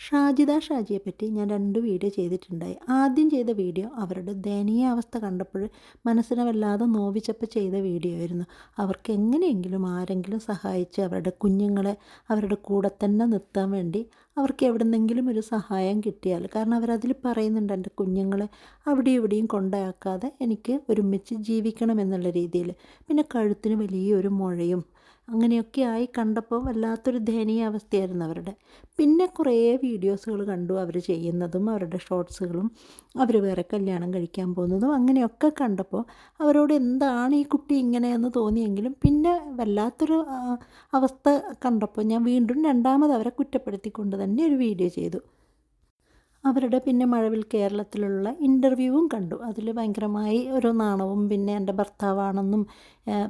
ഷാജിദ ഷാജിയെ പറ്റി ഞാൻ രണ്ട് വീഡിയോ ചെയ്തിട്ടുണ്ടായി. ആദ്യം ചെയ്ത വീഡിയോ അവരുടെ ദയനീയ അവസ്ഥ കണ്ടപ്പോൾ മനസ്സിനെ വല്ലാതെ നോവിച്ചപ്പോൾ ചെയ്ത വീഡിയോ ആയിരുന്നു. അവർക്ക് എങ്ങനെയെങ്കിലും ആരെങ്കിലും സഹായിച്ച് അവരുടെ കുഞ്ഞുങ്ങളെ അവരുടെ കൂടെ തന്നെ നിർത്താൻ വേണ്ടി അവർക്ക് എവിടെന്നെങ്കിലും ഒരു സഹായം കിട്ടിയാൽ കാരണം അവരതിൽ പറയുന്നുണ്ട് എന്റെ കുഞ്ഞുങ്ങളെ അവിടെ ഇവിടെയും കൊണ്ടാക്കാതെ എനിക്ക് ഒരുമിച്ച് ജീവിക്കണം എന്നുള്ള രീതിയിൽ. പിന്നെ കഴുത്തിന് വലിയൊരു മുഴയും അങ്ങനെയൊക്കെ ആയി കണ്ടപ്പോൾ വല്ലാത്തൊരു ദയനീയ അവസ്ഥയായിരുന്നു അവരുടെ. പിന്നെ കുറേ വീഡിയോസുകൾ കണ്ടു അവർ ചെയ്യുന്നതും അവരുടെ ഷോർട്സുകളും അവർ വേറെ കല്യാണം കഴിക്കാൻ പോകുന്നതും അങ്ങനെയൊക്കെ കണ്ടപ്പോൾ അവരോട് എന്താണ് ഈ കുട്ടി ഇങ്ങനെയെന്ന് തോന്നിയെങ്കിലും പിന്നെ വല്ലാത്തൊരു അവസ്ഥ കണ്ടപ്പോൾ ഞാൻ വീണ്ടും രണ്ടാമത് അവരെ കുറ്റപ്പെടുത്തിക്കൊണ്ട് തന്നെ ഒരു വീഡിയോ ചെയ്തു. അവരുടെ പിന്നെ മഴവിൽ കേരളത്തിലുള്ള ഇന്റർവ്യൂവും കണ്ടു. അതിൽ ഭയങ്കരമായി ഒരു നാണവും പിന്നെ എന്റെ ഭർത്താവാണെന്നും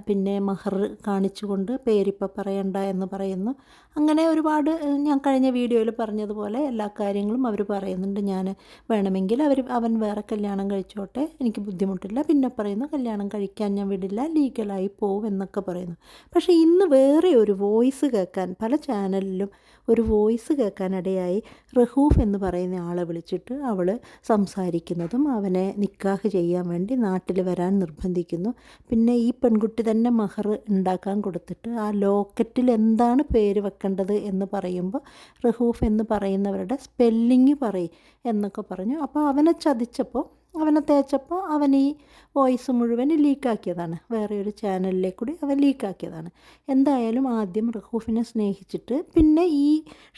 പിന്നെ മഹർ കാണിച്ചുകൊണ്ട് പേരിപ്പ പറയണ്ട എന്ന് പറയുന്നു. അങ്ങനെ ഒരുപാട് ഞാൻ കഴിഞ്ഞ വീഡിയോയിൽ പറഞ്ഞതുപോലെ എല്ലാ കാര്യങ്ങളും അവർ പറയുന്നുണ്ട്. ഞാൻ വേണമെങ്കിൽ അവർ അവൻ വേറെ കല്യാണം കഴിച്ചോട്ടെ എനിക്ക് ബുദ്ധിമുട്ടില്ല. പിന്നെ പറയുന്നു കല്യാണം കഴിക്കാൻ ഞാൻ വിടില്ല ലീഗലായി പോവും എന്നൊക്കെ പറയുന്നു. പക്ഷേ ഇന്ന് വേറെ ഒരു വോയിസ് കേൾക്കാൻ പല ചാനലിലും ഒരു വോയിസ് കേൾക്കാനിടയായി റഹൂഫ് എന്ന് പറയുന്ന ആളെ വിളിച്ചിട്ട് അവൾ സംസാരിക്കുന്നതും അവനെ നിക്കാഹ് ചെയ്യാൻ വേണ്ടി നാട്ടിൽ വരാൻ നിർബന്ധിക്കുന്നു. പിന്നെ ഈ പെൺകുട്ടി തന്നെ മഹർ ഉണ്ടാക്കാൻ കൊടുത്തിട്ട് ആ ലോക്കറ്റിൽ എന്താണ് പേര് വെക്കേണ്ടത് എന്ന് പറയുമ്പോൾ റഹൂഫ് എന്ന് പറയുന്നവരുടെ സ്പെല്ലിങ് പറയും എന്നൊക്കെ പറഞ്ഞു. അപ്പോൾ അവനെ ചതിച്ചപ്പോൾ അവനെ തേച്ചപ്പോൾ അവൻ ഈ വോയിസ് മുഴുവൻ ലീക്കാക്കിയതാണ് വേറെ ഒരു ചാനലിലേക്ക് കൂടി അവൻ ലീക്കാക്കിയതാണ് എന്തായാലും ആദ്യം റഹൂഫിനെ സ്നേഹിച്ചിട്ട് പിന്നെ ഈ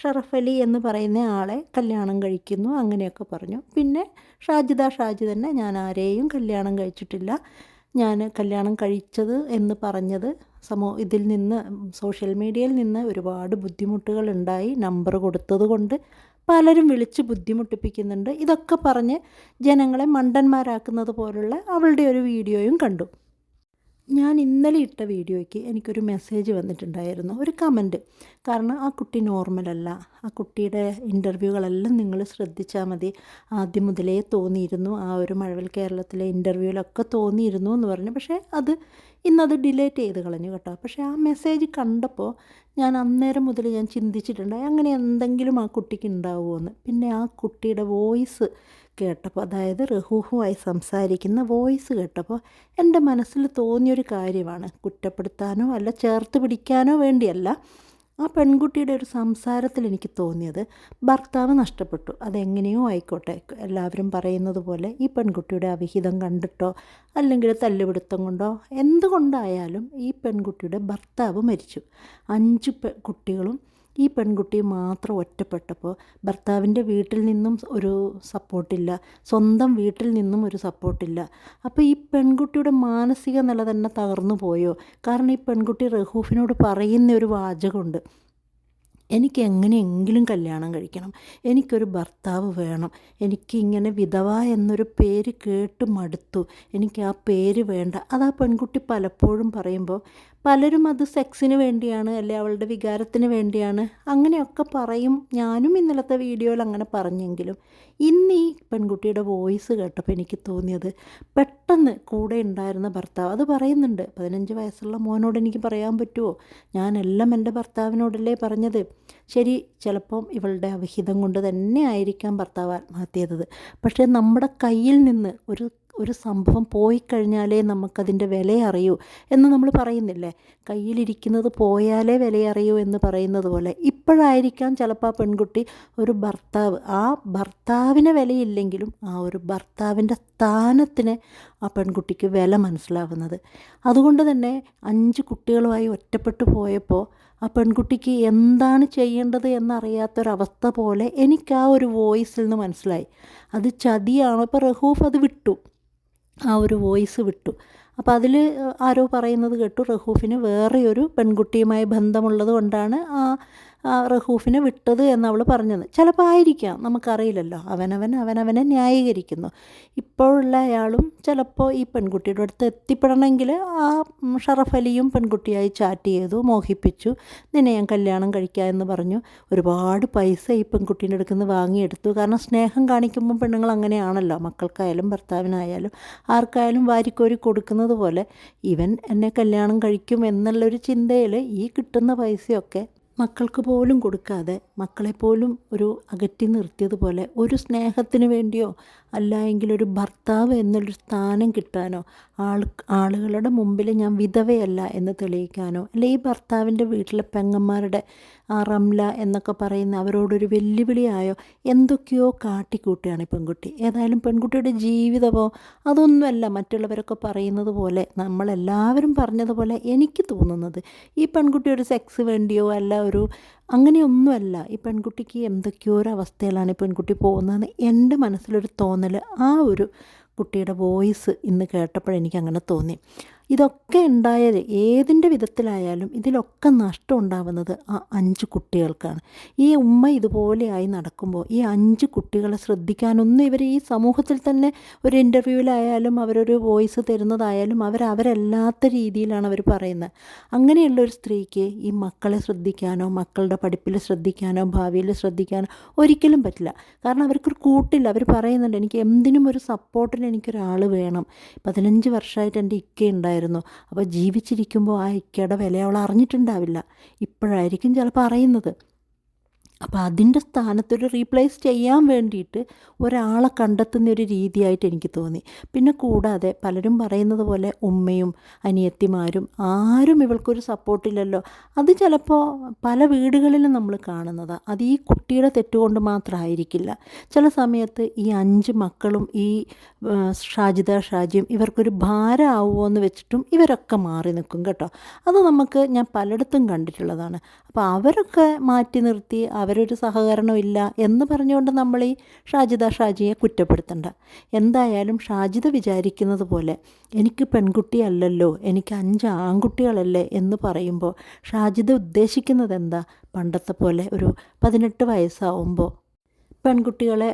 ഷറഫ് അലി എന്ന് പറയുന്ന ആളെ കല്യാണം കഴിക്കുന്നു അങ്ങനെയൊക്കെ പറഞ്ഞു. പിന്നെ ഷാജിദ ഷാജി തന്നെ ഞാൻ ആരെയും കല്യാണം കഴിച്ചിട്ടില്ല. ഞാൻ കല്യാണം കഴിച്ചത് എന്ന് പറഞ്ഞത് സമൂ ഇതിൽ നിന്ന് സോഷ്യൽ മീഡിയയിൽ നിന്ന് ഒരുപാട് ബുദ്ധിമുട്ടുകൾ ഉണ്ടായി. നമ്പർ കൊടുത്തത് കൊണ്ട് പലരും വിളിച്ച് ബുദ്ധിമുട്ടിപ്പിക്കുന്നുണ്ട്. ഇതൊക്കെ പറഞ്ഞ് ജനങ്ങളെ മണ്ടന്മാരാക്കുന്നത് പോലുള്ള അവളുടെ ഒരു വീഡിയോയും കണ്ടു. ഞാൻ ഇന്നലെ ഇട്ട വീഡിയോയ്ക്ക് എനിക്കൊരു മെസ്സേജ് വന്നിട്ടുണ്ടായിരുന്നു. ഒരു കമന്റ് കാരണം ആ കുട്ടി നോർമലല്ല ആ കുട്ടിയുടെ ഇന്റർവ്യൂകളെല്ലാം നിങ്ങൾ ശ്രദ്ധിച്ചാൽ മതി. ആദ്യം മുതലേ തോന്നിയിരുന്നു. ആ ഒരു മഴവിൽ കേരളത്തിലെ ഇന്റർവ്യൂവിലൊക്കെ തോന്നിയിരുന്നു എന്ന് പറഞ്ഞു. പക്ഷേ അത് ഇന്നത് ഡിലേറ്റ് ചെയ്ത് കളഞ്ഞു കേട്ടോ. പക്ഷേ ആ മെസ്സേജ് കണ്ടപ്പോൾ ഞാൻ അന്നേരം മുതൽ ഞാൻ ചിന്തിച്ചിട്ടുണ്ടായി. അങ്ങനെ എന്തെങ്കിലും ആ കുട്ടിക്ക് ഉണ്ടാവുമോ എന്ന് പിന്നെ ആ കുട്ടിയുടെ വോയിസ് കേട്ടപ്പോൾ അതായത് റഹൂഹുമായി സംസാരിക്കുന്ന വോയിസ് കേട്ടപ്പോൾ എന്റെ മനസ്സിൽ തോന്നിയൊരു കാര്യമാണ്. കുറ്റപ്പെടുത്താനോ അല്ല ചേർത്ത് പിടിക്കാനോ വേണ്ടിയല്ല ആ പെൺകുട്ടിയുടെ ഒരു സംസാരത്തിൽ എനിക്ക് തോന്നിയത് ഭർത്താവ് നഷ്ടപ്പെട്ടു. അതെങ്ങനെയോ ആയിക്കോട്ടെ. എല്ലാവരും പറയുന്നത് പോലെ ഈ പെൺകുട്ടിയുടെ അവിഹിതം കണ്ടിട്ടോ അല്ലെങ്കിൽ തല്ലുപിടുത്തം കൊണ്ടോ എന്തുകൊണ്ടായാലും ഈ പെൺകുട്ടിയുടെ ഭർത്താവ് മരിച്ചു. അഞ്ച് കുട്ടികളും ഈ പെൺകുട്ടി മാത്രം ഒറ്റപ്പെട്ടപ്പോൾ ഭർത്താവിന്റെ വീട്ടിൽ നിന്നും ഒരു സപ്പോർട്ടില്ല. സ്വന്തം വീട്ടിൽ നിന്നും ഒരു സപ്പോർട്ടില്ല. അപ്പോൾ ഈ പെൺകുട്ടിയുടെ മാനസിക നില തന്നെ തകർന്നു പോയോ? കാരണം ഈ പെൺകുട്ടി റഹൂഫിനോട് പറയുന്ന ഒരു വാചകമുണ്ട്. എനിക്ക് എങ്ങനെയെങ്കിലും കല്യാണം കഴിക്കണം. എനിക്കൊരു ഭർത്താവ് വേണം. എനിക്ക് ഇങ്ങനെ വിധവ എന്നൊരു പേര് കേട്ട് മടുത്തു. എനിക്ക് ആ പേര് വേണ്ട. അത് ആ പെൺകുട്ടി പലപ്പോഴും പറയുമ്പോൾ പലരും അത് സെക്സിന് വേണ്ടിയാണ് അല്ലെ അവളുടെ വികാരത്തിന് വേണ്ടിയാണ് അങ്ങനെയൊക്കെ പറയും. ഞാനും ഇന്നലത്തെ വീഡിയോയിൽ അങ്ങനെ പറഞ്ഞെങ്കിലും ഇന്ന് ഈ പെൺകുട്ടിയുടെ വോയിസ് കേട്ടപ്പോൾ എനിക്ക് തോന്നിയത് പെട്ടെന്ന് കൂടെ ഉണ്ടായിരുന്ന ഭർത്താവ്. അത് പറയുന്നുണ്ട് പതിനഞ്ച് വയസ്സുള്ള മോനോട് എനിക്ക് പറയാൻ പറ്റുമോ ഞാനെല്ലാം എന്റെ ഭർത്താവിനോടല്ലേ പറഞ്ഞത്. ശരി ചിലപ്പം ഇവളുടെ അവഹിതം കൊണ്ട് തന്നെ ആയിരിക്കാം ഭർത്താവ് ആത്മഹത്യ ചെയ്തത് പക്ഷേ നമ്മുടെ കയ്യിൽ നിന്ന് ഒരു ഒരു സംഭവം പോയി കഴിഞ്ഞാലേ നമുക്കതിന്റെ വില അറിയൂ എന്ന് നമ്മൾ പറയുന്നില്ലേ? കയ്യിലിരിക്കുന്നത് പോയാലേ വില അറിയൂ എന്ന് പറയുന്നത് പോലെ. ഇപ്പോഴായിരിക്കാം ചിലപ്പോൾ ആ പെൺകുട്ടി ഒരു ഭർത്താവ്. ആ ഭർത്താവിന് വിലയില്ലെങ്കിലും ആ ഒരു ഭർത്താവിന്റെ സ്ഥാനത്തിന് ആ പെൺകുട്ടിക്ക് വില മനസ്സിലാവുന്നത്. അതുകൊണ്ട് തന്നെ അഞ്ച് കുട്ടികളുമായി ഒറ്റപ്പെട്ടു പോയപ്പോൾ ആ പെൺകുട്ടിക്ക് എന്താണ് ചെയ്യേണ്ടത് എന്നറിയാത്തൊരവസ്ഥ പോലെ എനിക്ക് ആ ഒരു വോയിസിൽ നിന്ന് മനസ്സിലായി. അത് ചതിയാണോ. ഇപ്പോൾ റഹൂഫ് അത് വിട്ടു. ആ ഒരു വോയിസ് വിട്ടു. അപ്പോൾ അതിൽ ആരോ പറയുന്നത് കേട്ടു റഹൂഫിന് വേറെ ഒരു പെൺകുട്ടിയുമായി ബന്ധമുള്ളത് കൊണ്ടാണ് ആ റഹൂഫിനെ വിട്ടത് എന്നവൾ പറഞ്ഞത്. ചിലപ്പോൾ ആയിരിക്കാം നമുക്കറിയില്ലല്ലോ. അവനവൻ അവനവനെ ന്യായീകരിക്കുന്നു. ഇപ്പോഴുള്ള അയാളും ചിലപ്പോൾ ഈ പെൺകുട്ടിയുടെ അടുത്ത് എത്തിപ്പെടണമെങ്കിൽ ആ ഷറഫ് അലിയും പെൺകുട്ടിയായി ചാറ്റ് ചെയ്തു മോഹിപ്പിച്ചു. നിന്നെ ഞാൻ കല്യാണം കഴിക്കുക എന്ന് പറഞ്ഞു. ഒരുപാട് പൈസ ഈ പെൺകുട്ടീന്റെ അടുത്ത് നിന്ന് വാങ്ങിയെടുത്തു. കാരണം സ്നേഹം കാണിക്കുമ്പോൾ പെണ്ണുങ്ങൾ അങ്ങനെയാണല്ലോ. മക്കൾക്കായാലും ഭർത്താവിനായാലും ആർക്കായാലും വാരിക്കോരി കൊടുക്കുന്നത് പോലെ ഇവൻ എന്നെ കല്യാണം കഴിക്കും എന്നുള്ളൊരു ചിന്തയിൽ ഈ കിട്ടുന്ന പൈസയൊക്കെ മക്കൾക്ക് പോലും കൊടുക്കാതെ മക്കളെപ്പോലും ഒരു അകറ്റി നിർത്തിയതുപോലെ ഒരു സ്നേഹത്തിന് വേണ്ടിയോ അല്ല ഒരു ഭർത്താവ് എന്നൊരു സ്ഥാനം കിട്ടാനോ ആൾ ആളുകളുടെ മുമ്പിൽ ഞാൻ വിധവയല്ല എന്ന് തെളിയിക്കാനോ അല്ലെ ഈ ഭർത്താവിന്റെ വീട്ടിലെ പെങ്ങന്മാരുടെ ആ റംല എന്നൊക്കെ പറയുന്ന അവരോടൊരു വെല്ലുവിളിയായോ എന്തൊക്കെയോ കാട്ടിക്കൂട്ടുകയാണ് ഈ പെൺകുട്ടി. ഏതായാലും പെൺകുട്ടിയുടെ ജീവിതമോ അതൊന്നുമല്ല മറ്റുള്ളവരൊക്കെ പറയുന്നത് പോലെ നമ്മളെല്ലാവരും പറഞ്ഞതുപോലെ എനിക്ക് തോന്നുന്നത് ഈ പെൺകുട്ടി ഒരു സെക്സ് വേണ്ടിയോ അല്ല ഒരു അങ്ങനെയൊന്നുമല്ല. ഈ പെൺകുട്ടിക്ക് എന്തൊക്കെയോ ഒരു അവസ്ഥയിലാണ് ഈ പെൺകുട്ടി പോകുന്നതെന്ന് എന്റെ മനസ്സിലൊരു തോന്നൽ ആ ഒരു കുട്ടിയുടെ വോയിസ് ഇന്ന് കേട്ടപ്പോഴെനിക്കങ്ങനെ തോന്നി. ഇതൊക്കെ ഉണ്ടായത് ഏതിന്റെ വിധത്തിലായാലും ഇതിലൊക്കെ നഷ്ടം ഉണ്ടാവുന്നത് ആ അഞ്ച് കുട്ടികൾക്കാണ്. ഈ ഉമ്മ ഇതുപോലെയായി നടക്കുമ്പോൾ ഈ അഞ്ച് കുട്ടികളെ ശ്രദ്ധിക്കാനൊന്നും ഇവർ ഈ സമൂഹത്തിൽ തന്നെ ഒരു ഇന്റർവ്യൂവിലായാലും അവരൊരു വോയിസ് തരുന്നതായാലും അവർ അവരല്ലാത്ത രീതിയിലാണ് അവർ പറയുന്നത്. അങ്ങനെയുള്ള ഒരു സ്ത്രീക്ക് ഈ മക്കളെ ശ്രദ്ധിക്കാനോ മക്കളുടെ പഠിപ്പിൽ ശ്രദ്ധിക്കാനോ ഭാവിയിൽ ശ്രദ്ധിക്കാനോ ഒരിക്കലും പറ്റില്ല. കാരണം അവർക്കൊരു കൂട്ടില്ല. അവർ പറയുന്നുണ്ട് എനിക്ക് എന്തിനും ഒരു സപ്പോർട്ടിന് എനിക്കൊരാൾ വേണം. പതിനഞ്ച് വർഷമായിട്ട് എന്റെ ഇക്ക ഉണ്ടായിരുന്നു അപ്പോൾ ജീവിച്ചിരിക്കുമ്പോൾ ആ ഇക്കയുടെ വില അവൾ അറിഞ്ഞിട്ടുണ്ടാവില്ല. ഇപ്പോഴായിരിക്കും ചിലപ്പോൾ അറിയുന്നത്. അപ്പോൾ അതിന്റെ സ്ഥാനത്തൊരു റീപ്ലേസ് ചെയ്യാൻ വേണ്ടിയിട്ട് ഒരാളെ കണ്ടെത്തുന്ന ഒരു രീതിയായിട്ട് എനിക്ക് തോന്നി. പിന്നെ കൂടാതെ പലരും പറയുന്നത് പോലെ ഉമ്മയും അനിയത്തിമാരും ആരും ഇവൾക്കൊരു സപ്പോർട്ടില്ലല്ലോ അത് ചിലപ്പോൾ പല വീടുകളിലും നമ്മൾ കാണുന്നതാണ് അത് ഈ കുട്ടിയുടെ തെറ്റുകൊണ്ട് മാത്രമായിരിക്കില്ല ചില സമയത്ത് ഈ അഞ്ച് മക്കളും ഈ ഷാജിദ ഷാജിയും ഇവർക്കൊരു ഭാരമാവുമോ എന്ന് വെച്ചിട്ടും ഇവരൊക്കെ മാറി നിൽക്കും കേട്ടോ. അത് നമുക്ക് ഞാൻ പലയിടത്തും കണ്ടിട്ടുള്ളതാണ്. അപ്പോൾ അവരൊക്കെ മാറ്റി നിർത്തി അവരൊരു സഹകരണമില്ല എന്ന് പറഞ്ഞുകൊണ്ട് നമ്മൾ ഈ ഷാജിദ ഷാജിയെ കുറ്റപ്പെടുത്തണ്ട. എന്തായാലും ഷാജിദ വിചാരിക്കുന്നത് പോലെ എനിക്ക് പെൺകുട്ടിയല്ലല്ലോ എനിക്ക് അഞ്ച് ആൺകുട്ടികളല്ലേ എന്ന് പറയുമ്പോൾ ഷാജിദ ഉദ്ദേശിക്കുന്നത് എന്താ? പണ്ടത്തെ പോലെ ഒരു പതിനെട്ട് വയസ്സാവുമ്പോൾ പെൺകുട്ടികളെ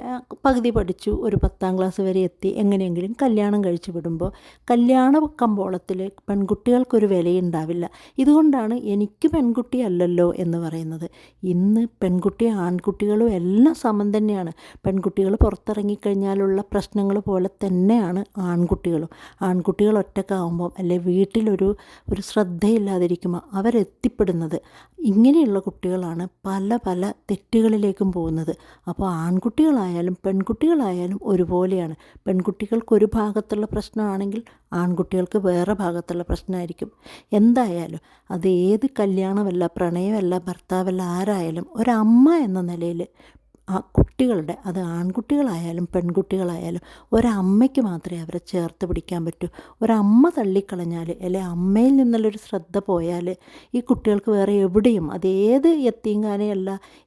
പകുതി പഠിച്ചു ഒരു പത്താം ക്ലാസ് വരെ എത്തി എങ്ങനെയെങ്കിലും കല്യാണം കഴിച്ചു വിടുമ്പോൾ കല്യാണ കമ്പോളത്തിൽ പെൺകുട്ടികൾക്കൊരു വിലയുണ്ടാവില്ല. ഇതുകൊണ്ടാണ് എനിക്ക് പെൺകുട്ടി അല്ലല്ലോ എന്ന് പറയുന്നത്. ഇന്ന് പെൺകുട്ടി ആൺകുട്ടികളും എല്ലാം സമം തന്നെയാണ്. പെൺകുട്ടികൾ പുറത്തിറങ്ങിക്കഴിഞ്ഞാലുള്ള പ്രശ്നങ്ങൾ പോലെ തന്നെയാണ് ആൺകുട്ടികളും. ആൺകുട്ടികൾ ഒറ്റക്കാവുമ്പം അല്ലെ വീട്ടിലൊരു ഒരു ശ്രദ്ധയില്ലാതിരിക്കുമ്പോൾ അവരെത്തിപ്പെടുന്നത്. ഇങ്ങനെയുള്ള കുട്ടികളാണ് പല പല തെറ്റുകളിലേക്കും പോകുന്നത്. അപ്പോൾ ആൺകുട്ടികളായാലും പെൺകുട്ടികളായാലും ഒരുപോലെയാണ്. പെൺകുട്ടികൾക്ക് ഒരു ഭാഗത്തുള്ള പ്രശ്നമാണെങ്കിൽ ആൺകുട്ടികൾക്ക് വേറെ ഭാഗത്തുള്ള പ്രശ്നമായിരിക്കും. എന്തായാലും അത് ഏത് കല്യാണമല്ല പ്രണയമല്ല ഭർത്താവല്ല ആരായാലും ഒരമ്മ എന്ന നിലയിൽ ആ കുട്ടികളുടെ അത് ആൺകുട്ടികളായാലും പെൺകുട്ടികളായാലും ഒരമ്മയ്ക്ക് മാത്രമേ അവരെ ചേർത്ത് പിടിക്കാൻ പറ്റൂ. ഒരമ്മ തള്ളിക്കളഞ്ഞാൽ അല്ലെ അമ്മയിൽ നിന്നുള്ളൊരു ശ്രദ്ധ പോയാൽ ഈ കുട്ടികൾക്ക് വേറെ എവിടെയും അത് ഏത്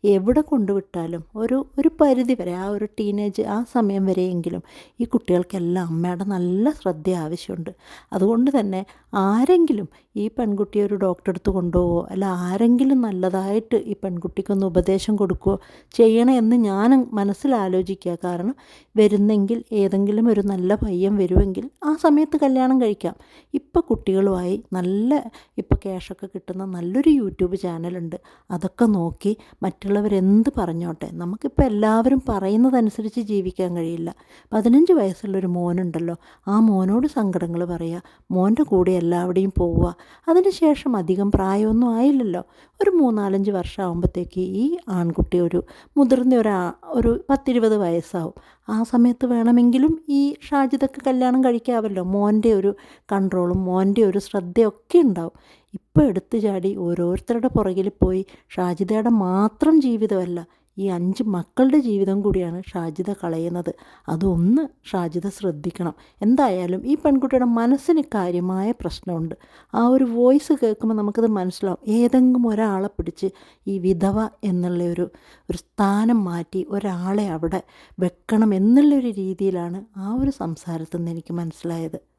എവിടെ കൊണ്ടുവിട്ടാലും ഒരു ഒരു പരിധി വരെ ആ ഒരു ടീനേജ് ആ സമയം വരെയെങ്കിലും ഈ കുട്ടികൾക്കെല്ലാം അമ്മയുടെ നല്ല ശ്രദ്ധ ആവശ്യമുണ്ട്. അതുകൊണ്ട് തന്നെ ആരെങ്കിലും ഈ പെൺകുട്ടിയെ ഒരു ഡോക്ടറെ അടുത്ത് കൊണ്ടുപോവോ? അല്ല ആരെങ്കിലും നല്ലതായിട്ട് ഈ പെൺകുട്ടിക്കൊന്ന് ഉപദേശം കൊടുക്കുകയോ ചെയ്യണേ എന്ന് ഞാൻ മനസ്സിലാലോചിക്കുക. കാരണം വരുന്നെങ്കിൽ ഏതെങ്കിലും ഒരു നല്ല പയ്യൻ വരുമെങ്കിൽ ആ സമയത്ത് കല്യാണം കഴിക്കാം. ഇപ്പോൾ കുട്ടികളുമായി നല്ല ഇപ്പോൾ ക്യാഷൊക്കെ കിട്ടുന്ന നല്ലൊരു യൂട്യൂബ് ചാനലുണ്ട്. അതൊക്കെ നോക്കി മറ്റുള്ളവരെന്ത് പറഞ്ഞോട്ടെ? നമുക്കിപ്പോൾ എല്ലാവരും പറയുന്നതനുസരിച്ച് ജീവിക്കാൻ കഴിയില്ല. പതിനഞ്ച് വയസ്സുള്ളൊരു മോനുണ്ടല്ലോ. ആ മോനോട് സങ്കടങ്ങൾ പറയുക മോന്റെ കൂടെ എല്ലാവിടെയും പോവുക. അതിനുശേഷം അധികം പ്രായമൊന്നും ആയില്ലല്ലോ. ഒരു മൂന്നാലഞ്ച് വർഷം ആകുമ്പോഴത്തേക്ക് ഈ ആൺകുട്ടി ഒരു മുതിർന്ന ഒരു ഒരു പത്തിരുപത് വയസ്സാവും. ആ സമയത്ത് വേണമെങ്കിലും ഈ ഷാജിദൊക്കെ കല്യാണം കഴിക്കാമല്ലോ. മോന്റെ ഒരു കൺട്രോളും മോന്റെ ഒരു ശ്രദ്ധയൊക്കെ ഉണ്ടാവും. ഇപ്പോൾ എടുത്തു ചാടി ഓരോരുത്തരുടെ പുറകിൽ പോയി ഷാജിദയുടെ മാത്രം ജീവിതമല്ല ഈ അഞ്ച് മക്കളുടെ ജീവിതം കൂടിയാണ് ഷാജിത കളയുന്നത്. അതൊന്ന് ഷാജിത ശ്രദ്ധിക്കണം. എന്തായാലും ഈ പെൺകുട്ടിയുടെ മനസ്സിന് കാര്യമായ പ്രശ്നമുണ്ട്. ആ ഒരു വോയിസ് കേൾക്കുമ്പോൾ നമുക്കത് മനസ്സിലാവും. ഏതെങ്കിലും ഒരാളെ പിടിച്ച് ഈ വിധവ എന്നുള്ള ഒരു ഒരു സ്ഥാനം മാറ്റി ഒരാളെ അവിടെ വെക്കണം എന്നുള്ളൊരു രീതിയിലാണ് ആ ഒരു സംസാരത്തിൽ നിന്ന് എനിക്ക് മനസ്സിലായത്.